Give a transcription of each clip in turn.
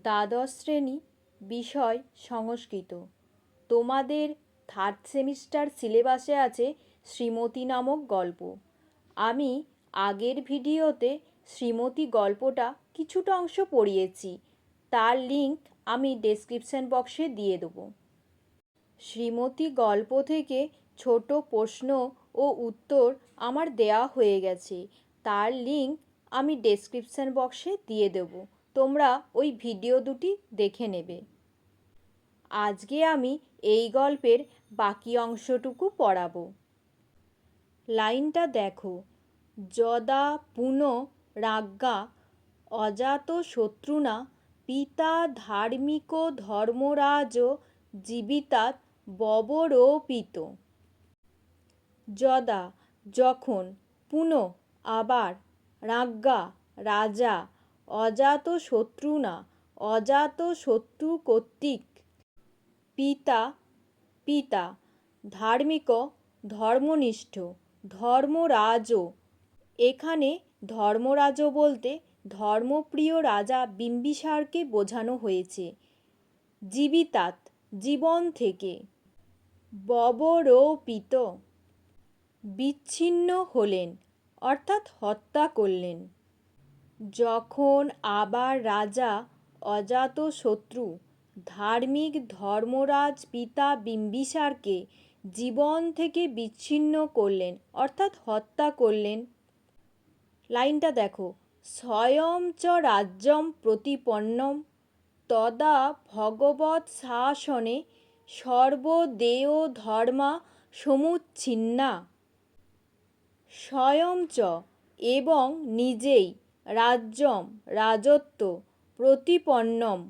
দ্বাদশ শ্রেণি বিষয় সংস্কৃত। তোমাদের থার্ড সেমিস্টার সিলেবাসে আছে শ্রীমতী নামক গল্প। আমি আগের ভিডিওতে শ্রীমতী গল্পটা কিছুটা অংশ পড়িয়েছি। তার লিঙ্ক আমি ডেসক্রিপশান বক্সে দিয়ে দেবো। শ্রীমতী গল্প থেকে ছোট প্রশ্ন ও উত্তর আমার দেওয়া হয়ে গেছে। তার লিঙ্ক আমি ডেসক্রিপশান বক্সে দিয়ে দেবো। তোমরা ওই ভিডিও দুটি দেখে নেবে। আজকে আমি এই গল্পের বাকি অংশটুকু পড়াবো। লাইনটা দেখো। যদা পুন রাজ্ঞা, অজাত শত্রুনা, পিতা ধার্মিক ধর্মরাজ জীবিতাৎ ববরোপিত। যদা যখন পুন আবার রাজ্ঞা, রাজা অজাত শত্রুনা অজাত শত্রু কর্তৃক। পিতা পিতা, ধার্মিক, ধর্মনিষ্ঠ ধর্মরাজ এখানে ধর্মরাজ বলতে ধর্মপ্রিয় রাজা বিম্বিসারকে বোঝানো হয়েছে। জীবিতাত জীবন থেকে। ববরোপিত। বিচ্ছিন্ন হলেন, অর্থাৎ হত্যা করলেন। যখন আবার রাজা অজাতশত্রু ধার্মিক ধর্মরাজ পিতা বিম্বিসারকে জীবন থেকে বিচ্ছিন্ন করলেন, অর্থাৎ হত্যা করলেন। লাইনটা দেখো। স্বয়ং চ রাজ্যম প্রতিপন্নম তদা ভগবৎ শাসনে সর্বদেয় ধর্মা সমুচ্ছিন্না। স্বয়ং চ এবং নিজেই রাজ্যম, রাজত্ব, প্রতিপন্নম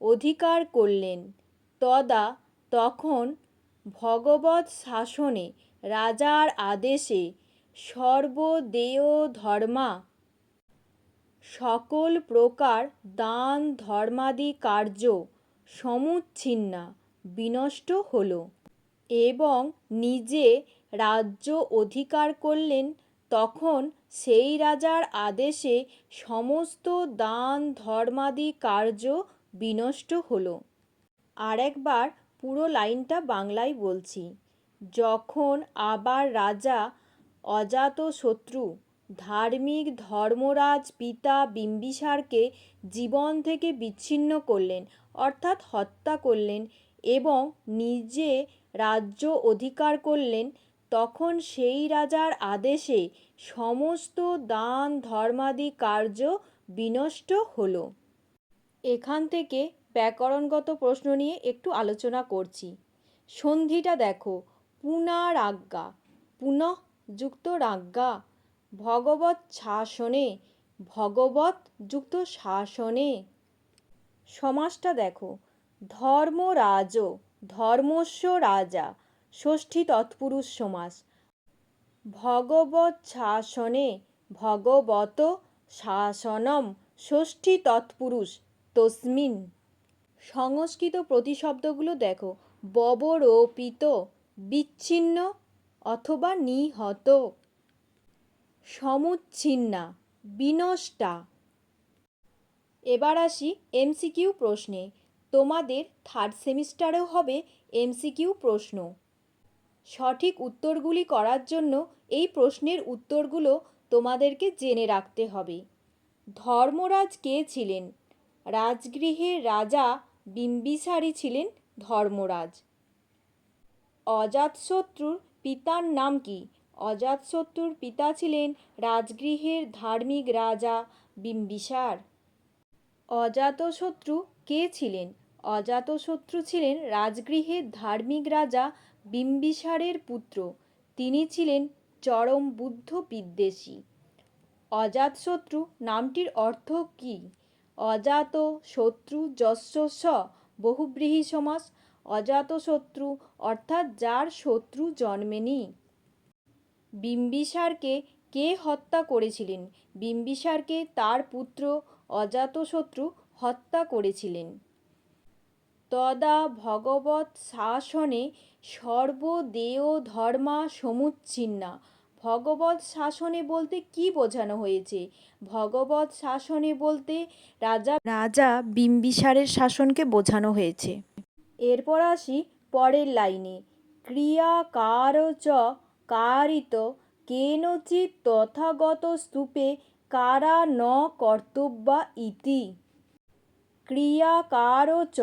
অধিকার করলেন। তদা তখন ভগবৎ শাসনে রাজার আদেশে সর্বদেয় ধর্মা সকল প্রকার দান ধর্মাদি কার্য সমুচ্ছিন্না বিনষ্ট হল এবং নিজে রাজ্য অধিকার করলেন তখন সেই রাজার আদেশে সমস্ত দান ধর্মাদি কার্য বিনষ্ট হল। আরেকবার পুরো লাইনটা বাংলায় বলছি। যখন আবার রাজা অজাতশত্রু, ধার্মিক ধর্মরাজ পিতা বিম্বিসারকে জীবন থেকে বিচ্ছিন্ন করলেন, অর্থাৎ হত্যা করলেন এবং নিজে রাজ্য অধিকার করলেন তখন সেই রাজার আদেশে সমস্ত দান ধর্মাদি কার্য বিনষ্ট হলো। এখান থেকে ব্যাকরণগত প্রশ্ন নিয়ে একটু আলোচনা করছি। সন্ধিটা দেখো, পুনারাজ্ঞা, পুনঃ যুক্ত রাজ্ঞা ভগবৎ শাসনে, ভগবৎ যুক্ত শাসনে সমাজটা দেখো, ধর্মরাজ, ধর্মস্ব রাজা ষষ্ঠী তৎপুরুষ সমাস। ভগবৎ শাসনে ভগবত শাসনম ষষ্ঠী তৎপুরুষ তস্মিন। সংস্কৃত প্রতিশব্দগুলো দেখো, ববরোপিত, বিচ্ছিন্ন অথবা নিহত। সমুচ্ছিন্না, বিনষ্টা। এবার আসি এমসিকিউ প্রশ্নে। তোমাদের থার্ড সেমিস্টারেও হবে এমসিকিউ প্রশ্ন। সঠিক উত্তরগুলি করার জন্য এই প্রশ্নের উত্তরগুলো তোমাদেরকে জেনে রাখতে হবে। ধর্মরাজ কে ছিলেন? রাজগৃহের রাজা বিম্বিসারি ছিলেন ধর্মরাজ। অজাতশত্রুর পিতার নাম কি? অজাতশত্রুর পিতা ছিলেন রাজগৃহের ধার্মিক রাজা বিম্বিসার। অজাতশত্রু কে ছিলেন? অজাতশত্রু ছিলেন রাজগৃহের ধার্মিক রাজা বিম্বিসারের পুত্র। তিনি ছিলেন চরম বুদ্ধ বিদ্বেষী। অজাতশত্রু নামটির অর্থ কী? অজাত শত্রু যস্য স বহুব্রীহি সমাস। অজাতশত্রু অর্থাৎ যার শত্রু জন্মেনি বিম্বিসারকে কে হত্যা করেছিলেন? বিম্বিসারকে তার পুত্র অজাতশত্রু হত্যা করেছিলেন। তদা ভগবৎ শাসনে সর্বদেয় ধর্মা সমুচ্ছিন্না ভগবৎ শাসনে বলতে কি বোঝানো হয়েছে? ভগবৎ শাসনে বলতে রাজা রাজা বিম্বিসারের শাসনকে বোঝানো হয়েছে। এরপর আসি পরের লাইনে। ক্রিয়া কার চ কারিত কেনচিৎ তথাগত স্তূপে কারা ন কর্তব্যা ইতি? ক্রিয়াকারচ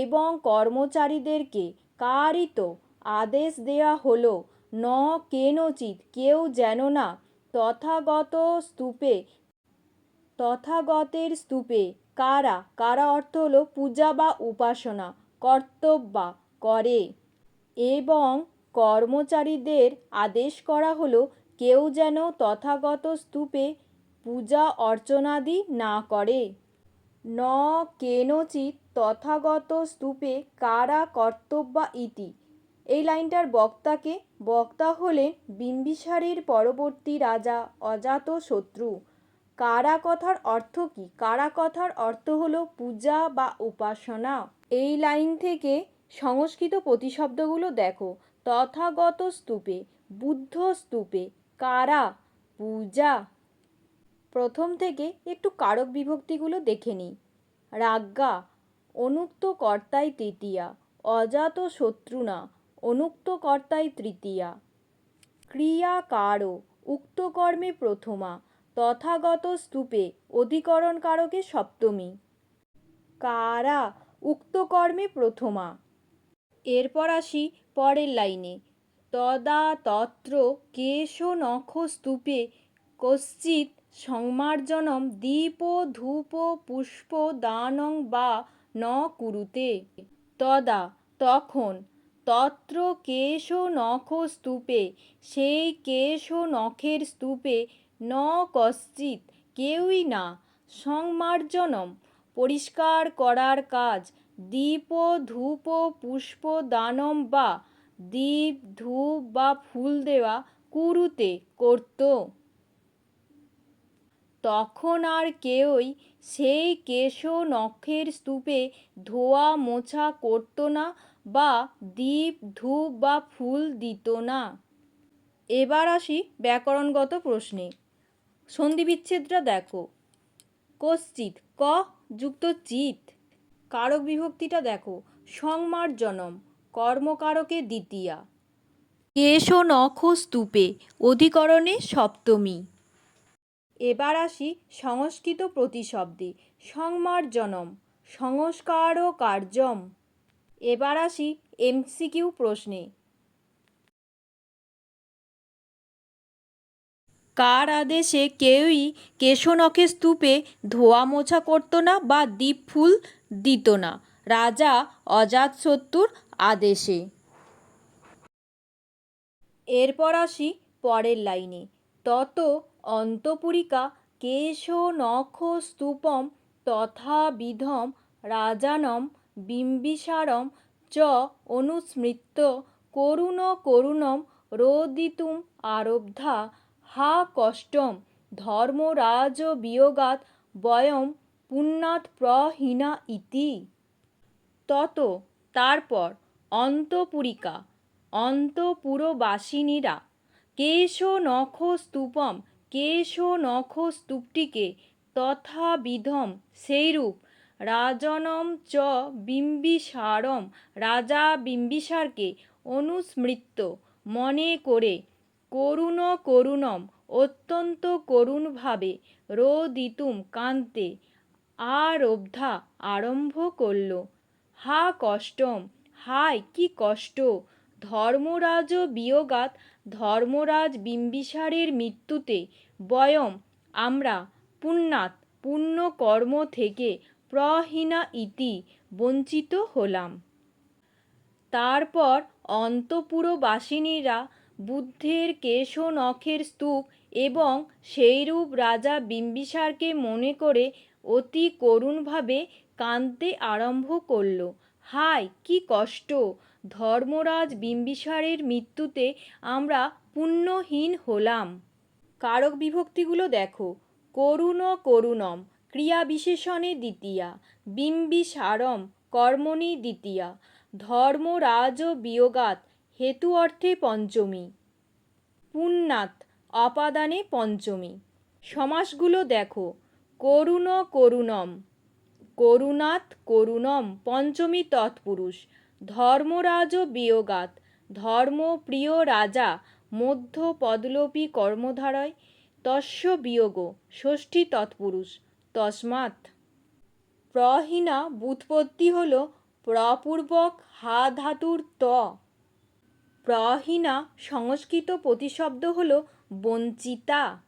এবং কর্মচারীদেরকে কারিত আদেশ দেয়া হলো, ন কেনচিৎ কেউ যেন না তথাগত স্তূপে, তথাগতের স্তূপে, কারা কারা অর্থ হলো পূজা বা উপাসনা, কর্তব্যা করে। এবং কর্মচারীদের আদেশ করা হলো, কেউ যেন তথাগত স্তূপে পূজা অর্চনাদি না করে। ন কেনচিৎ তথাগত স্তূপে কারা কর্তব্যা ইতি? এই লাইনটার বক্তাকে, বক্তা হলেন বিম্বিসারের পরবর্তী রাজা অজাতশত্রু কারা কথার অর্থ কি? কারা কথার অর্থ হলো পূজা বা উপাসনা। এই লাইন থেকে সংস্কৃত প্রতিশব্দগুলো দেখো। তথাগত স্তূপে, বুদ্ধ স্তূপে কারা? পূজা। প্রথম থেকে একটু কারক বিভক্তিগুলো দেখে নিই। রাজ্ঞা অনুক্ত কর্তাই তৃতীয়া। অজাত শত্রুনা অনুক্ত কর্তাই তৃতীয়া। ক্রিয়াকারো উক্ত কর্মে প্রথমা। তথাগত স্তূপে অধিকরণ কারকে সপ্তমী। কারা উক্ত কর্মে প্রথমা। এরপর আসি পরের লাইনে। তদা তত্র কেশ নখ স্তূপে কশ্চিৎ সংমার্জনম দীপ ধূপ পুষ্প দানং বা ন কুরুতে। তদা তখন তত্র কেশ নখ স্তূপে, সেই কেশ নখের স্তূপে ন কশ্চিৎ কেউই না। সংমার্জনম পরিষ্কার করার কাজ দীপ ধূপ পুষ্প দানম বা দীপ ধূপ বা ফুল দেওয়া কুরুতে করত। তখন আর কেউই সেই কেশ নখের স্তূপে ধোয়া মোছা করত না বা দীপ, ধূপ বা ফুল দিত না। এবার আসি ব্যাকরণগত প্রশ্নে। সন্ধি বিচ্ছেদটা দেখো। কশ্চিৎ, ক যুক্ত চিত কারক বিভক্তিটা দেখো। সংমার্জনম, কর্মকারকে দ্বিতীয়া। কেশ নখ স্তূপে, অধিকরণে সপ্তমী। এবার আসি সংস্কৃত প্রতিশব্দে। সংমার্জনম, সংস্কার ও কার্যম। এবার আসি এমসিকিউ প্রশ্নে। কার আদেশে কেউই কেশনকে স্তূপে ধোয়া মোছা করতো না বা দ্বীপ ফুল দিত না? রাজা অজাত অজাতশত্রুর আদেশে। এরপর আসি পরের লাইনে। তত অন্তপুরিকা কেশ নখ স্তূপম তথাবিধম রাজানম বিম্বিসারম চ অনুস্মৃত্য করুণ করুণম রোদিতুম আরব্ধা হা কষ্টম ধর্মরাজ বিয়োগাৎ বয়ম পুণ্যাৎ প্রহীনা ইতি। তত তারপর অন্তপুরিকা, অন্তপুরবাসিনীরা, কেশ নখ স্তূপম কেশ নখ স্তূপটিকে তথাবিধম সেইরূপ রাজনম চ বিম্বিসারম রাজা বিম্বিসারকে অনুস্মৃত্য মনে করে করুণ করুণম অত্যন্ত করুণভাবে রোদিতুম কান্তে আরব্ধা আরম্ভ করল। হা কষ্টম, হায় কি কষ্ট! ধর্মরাজ বিয়োগাৎ ধর্মরাজ বিম্বিসারের মৃত্যুতে বয়ম আমরা পুণ্যাৎ পুণ্য কর্ম থেকে প্রহীনা ইতি বঞ্চিত হলাম। তারপর অন্তপুরবাসিনীরা বুদ্ধের কেশ নখের স্তূপ এবং সেইরূপ রাজা বিম্বিসারকে মনে করে অতি করুণভাবে কাঁদতে আরম্ভ করল। হায়, কি কষ্ট! ধর্মরাজ বিম্বিসারের মৃত্যুতে আমরা পুণ্যহীন হলাম। কারক বিভক্তিগুলো দেখো। করুণ করুণম, ক্রিয়া বিশেষণে দ্বিতীয়া, বিম্বিসারম, কর্মণি দ্বিতীয়া, ধর্মরাজ বিয়োগাত, হেতু অর্থে পঞ্চমী পুণ্যাৎ অপাদানে পঞ্চমী। সমাসগুলো দেখো। করুণ করুণম করুণাৎ করুণম, পঞ্চমী তৎপুরুষ ধর্মরাজ বিয়োগাত। ধর্মপ্রিয় রাজা মধ্য পদলোপী কর্মধারয়, তস্য বিয়োগ, ষষ্ঠী তৎপুরুষ, তস্মাৎ। প্রহীনা বুৎপত্তি হল প্রপূর্বক হা ধাতুর ত। প্রহীনা সংস্কৃত প্রতিশব্দ হল বঞ্চিতা।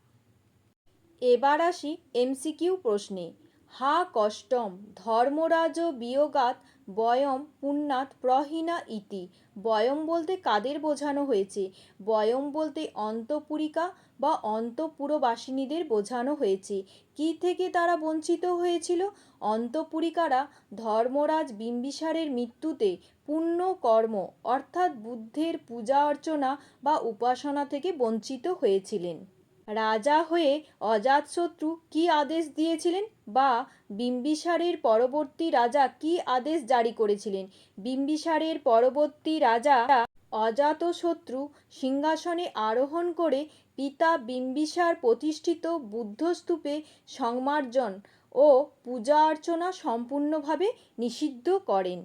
এবার আসি এমসিকিউ প্রশ্নে। হা কষ্টম ধর্মরাজ বিয়োগাত বয়ম পুণ্যাৎ প্রহীনা ইতি। বয়ম বলতে কাদের বোঝানো হয়েছে? বয়ম বলতে অন্তপুরিকা বা অন্তপুরবাসিনীদের বোঝানো হয়েছে। কি থেকে তারা বঞ্চিত হয়েছিল? অন্তপুরিকারা ধর্মরাজ বিম্বিসারের মৃত্যুতে পুণ্য, কর্ম, অর্থাৎ বুদ্ধের পূজা অর্চনা বা উপাসনা থেকে বঞ্চিত হয়েছিলেন। রাজা হয়ে অজাতশত্রু কি আদেশ দিয়েছিলেন? বা বিম্বিসারের পরবর্তী রাজা কি আদেশ জারি করেছিলেন? বিম্বিসারের পরবর্তী রাজা অজাতশত্রু সিংহাসনে আরোহণ করে পিতা বিম্বিসার প্রতিষ্ঠিত বুদ্ধস্তূপে সংমার্জন ও পূজা অর্চনা সম্পূর্ণভাবে নিষিদ্ধ করেন।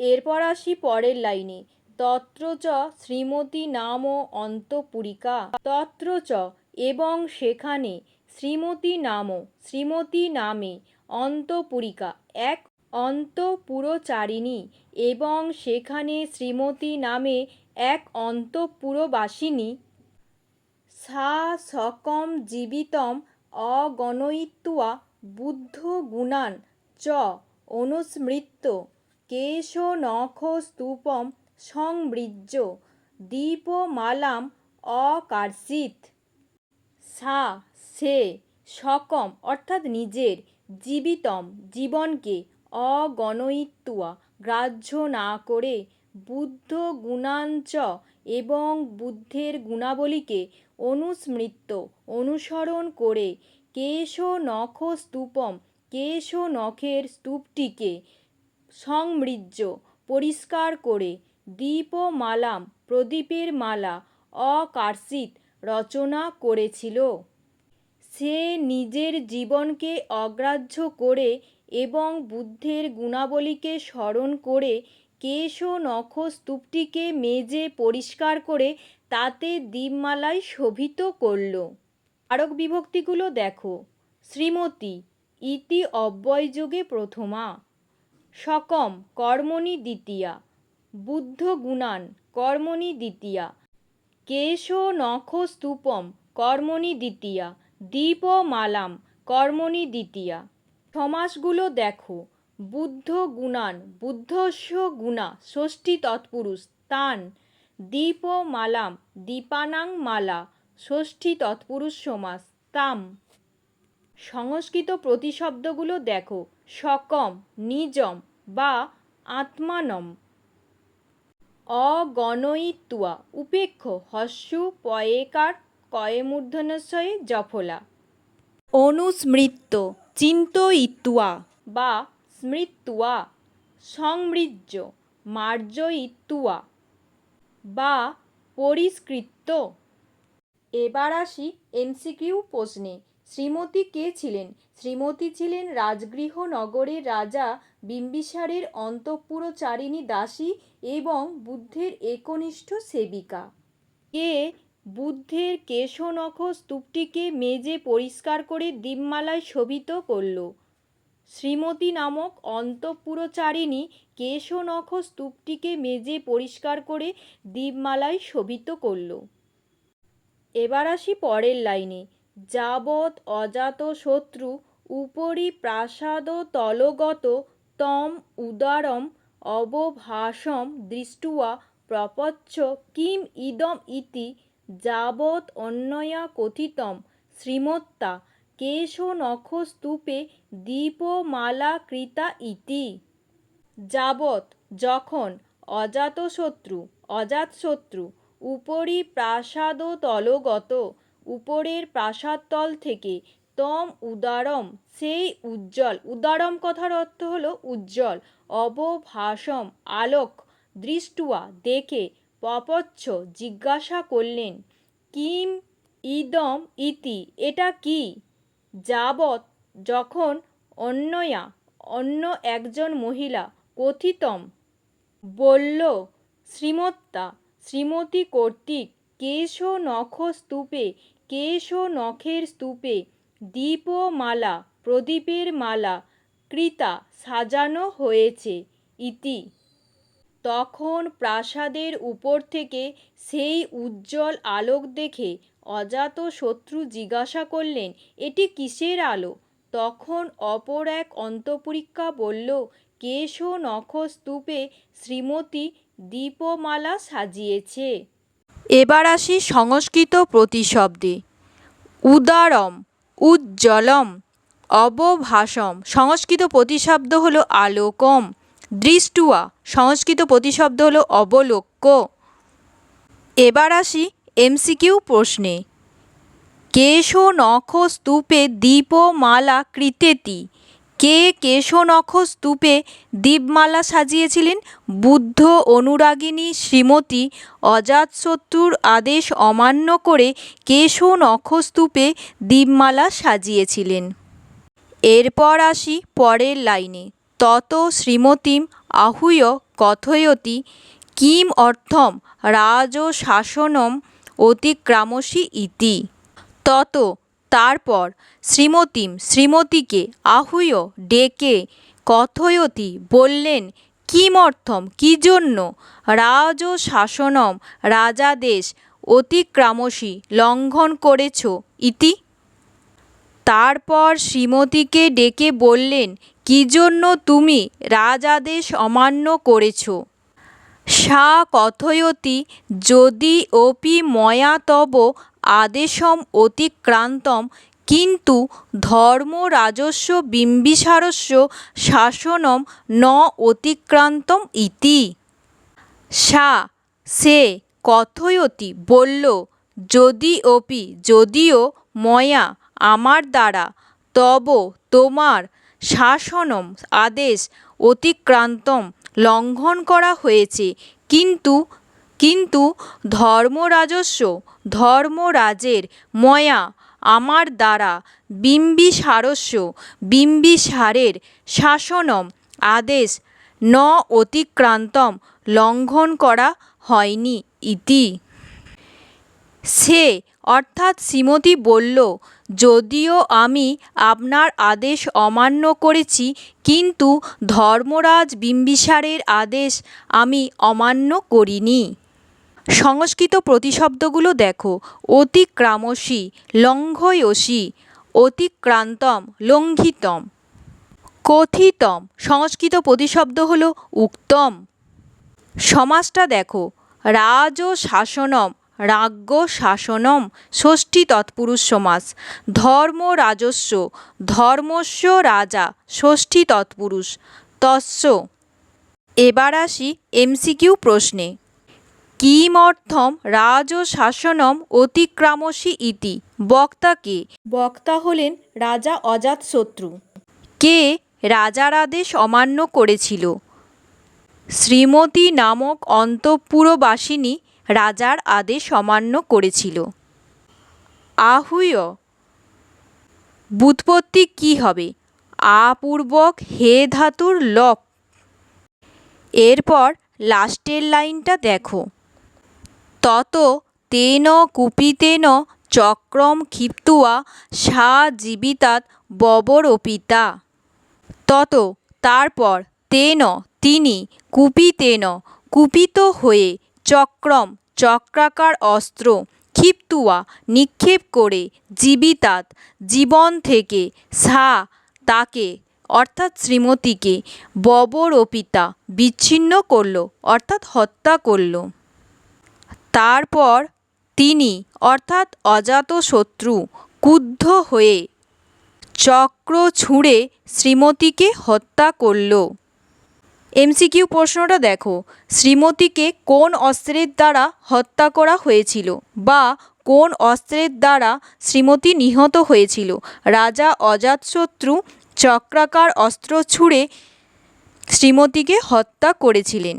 এরপর আসি পরের লাইনে। তত্র চ শ্রীমতী নাম অন্তপুরিকা। তত্র চ এবং সেখানে শ্রীমতী নাম শ্রীমতী নামে অন্তপুরিকা, এক অন্তপুরচারিণী এবং সেখানে শ্রীমতী নামে এক অন্তঃপুরবাসিনী। সা সকম জীবিতম অগণয়িত্বা বুদ্ধ গুণান চ অনুস্মৃত্য কেশনখস্তূপম সংবৃজ্য দীপমালাম অকার্ষিত। সা, সে, সকম অর্থাৎ নিজের, জীবিতম, জীবনকে অগণয়িত্বা গ্রাহ্য না করে বুদ্ধ গুণাঞ্চ এবং বুদ্ধের গুণাবলীকে অনুস্মৃত্য, অনুসরণ করে কেশ নখ স্তূপম, কেশ নখের স্তূপটিকে সংমৃজ্য, পরিষ্কার করে দীপমালাম, প্রদীপের মালা, অকার্ষিত রচনা করেছিল। সে নিজের জীবনকে অগ্রাহ্য করে এবং বুদ্ধের গুণাবলীকে স্মরণ করে কেশ নখ স্তূপটিকে মেজে পরিষ্কার করে তাতে দীপমালায় শোভিত করল। কারক বিভক্তিগুলো দেখো। শ্রীমতী, ইতি অব্যয়যোগে প্রথমা। সকম, কর্মণি দ্বিতীয়া। বুদ্ধ গুণান, কর্মণি দ্বিতীয়া। কেশ নখ স্তূপম কর্মণি দ্বিতীয়া, দীপমালাম কর্মণি দ্বিতীয়া। সমাসগুলো দেখো, বুদ্ধ গুণান, বুদ্ধস্য গুণা, ষষ্ঠী তৎপুরুষ, তান, দীপমালাম, দীপানাং মালা, ষষ্ঠী তৎপুরুষ সমাস, তাম। সংস্কৃত প্রতিশব্দগুলো দেখো, সকম, নিজম বা আত্মানম। অগণয়িত্বা। উপেক্ষ। হস্যু, পয়েকার, কয়েমূর্ধন্যস্বয়ে জফলা। অনুস্মৃত্য। চিন্তয়িত্বা বা স্মৃত্বা। সংমৃজ্য। মার্জয়িত্বা বা পরিষ্কৃত এবার আসি এমসিকিউ প্রশ্নে। শ্রীমতী কে ছিলেন? শ্রীমতী ছিলেন রাজগৃহ নগরের রাজা বিম্বিসারের অন্তঃপুরচারিণী দাসী এবং বুদ্ধের একনিষ্ঠ সেবিকা। কে বুদ্ধের কেশনখ স্তূপটিকে মেজে পরিষ্কার করে দীপমালায় শোভিত করল। শ্রীমতী নামক অন্তঃপুরচারিণী কেশনখ স্তূপটিকে মেজে পরিষ্কার করে দীপমালায় শোভিত করল। এবার আসি পরের লাইনে। যাবৎ অজাত শত্রু উপরি প্রাসাদ তলগত তম উদারম অবভাসম দৃষ্টুয়া প্রপচ্ছ কিম ইদম ইতি যাবৎ অন্যয়া কথিতম শ্রীমত্তা কেশনখস্তূপে দীপমালাকৃতা ইতি। যাবৎ যখন অজাতশত্রু অজাতশত্রু উপরি প্রাসাদতলগত উপরের প্রাসাদতল থেকে তম উদারম, সেই উজ্জ্বল। উদারম কথার অর্থ হলো উজ্জ্বল অবভাসম আলোক, দৃষ্টুয়া, দেখে, পপচ্ছ, জিজ্ঞাসা করলেন, কিম ইদম ইতি, এটা কি? যাবৎ যখন অন্যয়া অন্য একজন মহিলা, কথিতম, বলল, শ্রীমত্তা, শ্রীমতী কর্তৃক কেশ নখ স্তূপে কেশ নখের স্তূপে দীপমালা, প্রদীপের মালা, কৃতা সাজানো হয়েছে ইতি। তখন প্রাসাদের উপর থেকে সেই উজ্জ্বল আলোক দেখে অজাত শত্রু জিজ্ঞাসা করলেন, এটি কিসের আলো? তখন অপর এক অন্তঃপুরিকা বলল, কেশ নখ স্তূপে শ্রীমতী দীপমালা সাজিয়েছে। এবার আসি সংস্কৃত প্রতিশব্দে। উদারম, উজ্জ্বলম অবভাসম সংস্কৃত প্রতিশব্দ হলো আলোকম। দৃষ্টুয়া, সংস্কৃত প্রতিশব্দ হলো অবলোক্য। এবার আসি এমসিকিউ প্রশ্নে। কেশ নখ স্তূপে দীপমালা কৃতেতি কে কেশ নখ স্তূপে দীপমালা সাজিয়েছিলেন বুদ্ধ অনুরাগিনী শ্রীমতী অজাতশত্রুর আদেশ অমান্য করে কেশ নখ স্তূপে দীপমালা সাজিয়েছিলেন। এরপর আসি পরের লাইনে। তত শ্রীমতীম আহুয় কথয়তি কিম অর্থম রাজশাসনম অতিক্রামসি ইতি। তত তারপর শ্রীমতীম শ্রীমতীকে আহুয় ডেকে কথয়তি বললেন কিমর্থম কী জন্য? রাজশাসনম রাজাদেশ অতিক্রামসি লঙ্ঘন করেছ ইতি? তারপর শ্রীমতীকে ডেকে বললেন, কী জন্য তুমি রাজাদেশ অমান্য করেছ? সা কথয়তি যদি অপি ময়া তব আদেশম অতিক্রান্তম, কিন্তু ধর্মরাজস্ব বিম্বিসারস্য শাসনম ন অতিক্রান্তম ইতি। সা, সে কথয়তি বলল, যদি অপি, যদিও ময়া আমার দ্বারা, তব তোমার শাসনম আদেশ অতিক্রান্তম লঙ্ঘন করা হয়েছে। কিন্তু কিন্তু ধর্মরাজস্ব, ধর্মরাজের ময়া আমার দ্বারা বিম্বিসারস্য, বিম্বিসারের শাসনম আদেশ ন অতিক্রান্তম লঙ্ঘন করা হয়নি ইতি। সে, অর্থাৎ শ্রীমতী বলল যদিও আমি আপনার আদেশ অমান্য করেছি, কিন্তু ধর্মরাজ বিম্বিসারের আদেশ আমি অমান্য করিনি। সংস্কৃত প্রতিশব্দগুলো দেখো। অতিক্রামসি, লঙ্ঘয়সি, অতিক্রান্তম, লঙ্ঘিতম। কথিতম, সংস্কৃত প্রতিশব্দ হলো উক্তম। সমাজটা দেখো। রাজ শাসনম রাজ্ঞ শাসনম ষষ্ঠী তৎপুরুষ সমাস। ধর্ম রাজস্ব ধর্মস্য রাজা ষষ্ঠী তৎপুরুষ। তস্য এবার আসি এমসিকিউ প্রশ্নে। কিমর্থম রাজ শাসনম অতিক্রামসি ইতি? বক্তা কে? বক্তা হলেন রাজা অজাতশত্রু কে রাজার আদেশ অমান্য করেছিল? শ্রীমতী নামক অন্তঃপুরবাসিনী রাজার আদেশ অমান্য করেছিল। আহুয় ব্যুৎপত্তি কী হবে? আপূর্বক হে ধাতুর লক। এরপর লাস্টের লাইনটা দেখো। তত তেন কুপিতেন চক্রম ক্ষিপ্তুয়া সা জীবিতাৎ ববরোপিতা। তত তারপর তেন, তিনি কুপিতেন, কুপিত হয়ে চক্রম, চক্রাকার অস্ত্র, ক্ষিপ্তুয়া, নিক্ষেপ করে জীবিতাৎ জীবন থেকে, সা, তাকে, অর্থাৎ শ্রীমতীকে, ববরোপিতা বিচ্ছিন্ন করল, অর্থাৎ হত্যা করল। তারপর তিনি, অর্থাৎ অজাতশত্রু ক্রুদ্ধ হয়ে চক্র ছুঁড়ে শ্রীমতীকে হত্যা করল। এমসিকিউ প্রশ্নটা দেখো। শ্রীমতীকে কোন অস্ত্রের দ্বারা হত্যা করা হয়েছিল বা কোন অস্ত্রের দ্বারা শ্রীমতী নিহত হয়েছিল? রাজা অজাতশত্রু চক্রাকার অস্ত্র ছুঁড়ে শ্রীমতীকে হত্যা করেছিলেন।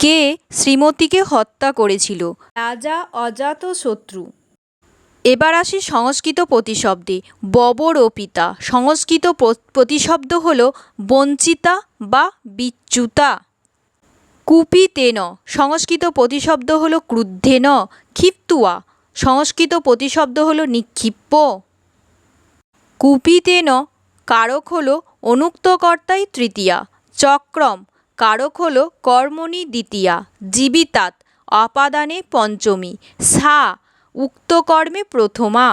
কে শ্রীমতীকে হত্যা করেছিল? রাজা অজাতশত্রু এবার আসি সংস্কৃত প্রতিশব্দে। ববরোপিতা সংস্কৃত প্রতিশব্দ হল বঞ্চিতা বা বিচ্যুতা। কুপিতেন। সংস্কৃত প্রতিশব্দ হল ক্রুদ্ধেন, ক্ষিপ্তুয়া। সংস্কৃত প্রতিশব্দ হল নিক্ষিপ্য কুপিতেন। কারক হল অনুক্ত কর্তায় তৃতীয়া। চক্রম। কারক হল কর্মণি দ্বিতীয়া। জীবিতাত অপাদানে পঞ্চমী। সা উক্ত কর্মে প্রথমা।